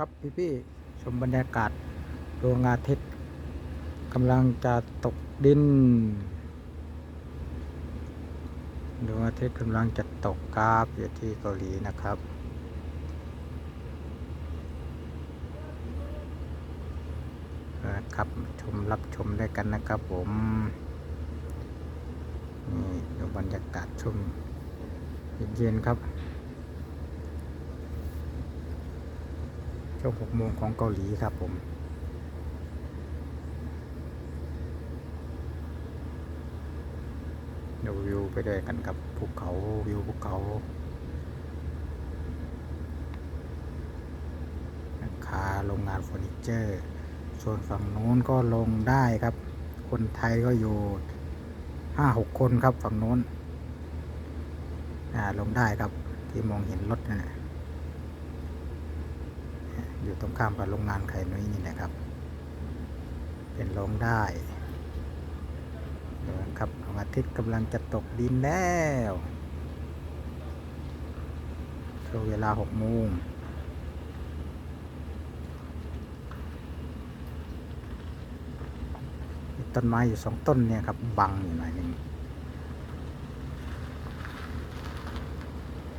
ครับพี่พี่ๆชมบรรยากาศดวงอาทิตย์กำลังจะตกดินดวงอาทิตย์กำลังจะตกกราฟอยู่ที่เกาหลีนะครับนะครับชมรับชมด้วยกันนะครับผมนี่ดูบรรยากาศช่วงเย็นๆครับ ช่วงหกโมงของเกาหลีครับผม ดูวิวไปด้วยกันกับภูเขาวิวภูเขาราคาโรงงานเฟอร์นิเจอร์ส่วนฝั่งโน้นก็ลงได้ครับ คนไทยก็อยู่ห้าหกคนครับฝั่งโน้นอ่าลงได้ครับที่มองเห็นรถนะนะ อยู่ตรงข้ามกับโรงงานไข่นุ้ยนี่นะครับ เป็นลงได้เดี๋ยวครับดวงอาทิตย์กำลังจะตกดินแล้วช่วงเวลาหกโมงต้นไม้อยู่สองต้นเนี่ยครับบังอยู่หน่อยหนึ่ง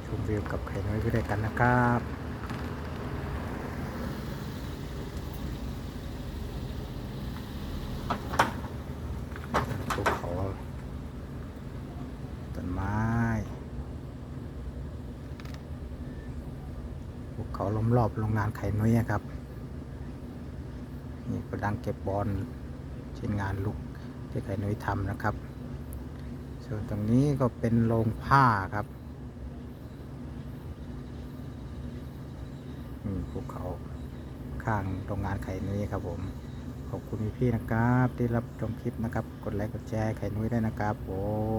ชมวิวกับไข่น้อยไปด้วยกันนะครับ ภูเขาต้น ไม้ภูเขาล้อมรอบโรงงานไข่นุ้ยครับ นี่กระดังเก็บบอลชิ้นงานลูกที่ไข่นุ้ยทำนะครับ ส่วนตรงนี้ก็เป็นโรงผ้าครับนี่ภูเขาข้างโรงงานไข่นุ้ยครับผม ขอบคุณพี่นะครับ ที่รับชมคลิปนะครับ กดไลค์กดแชร์ไข่นุ้ยได้นะครับ ผ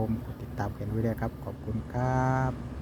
มกดติดตามไข่นุ้ยได้ครับ ขอบคุณครับ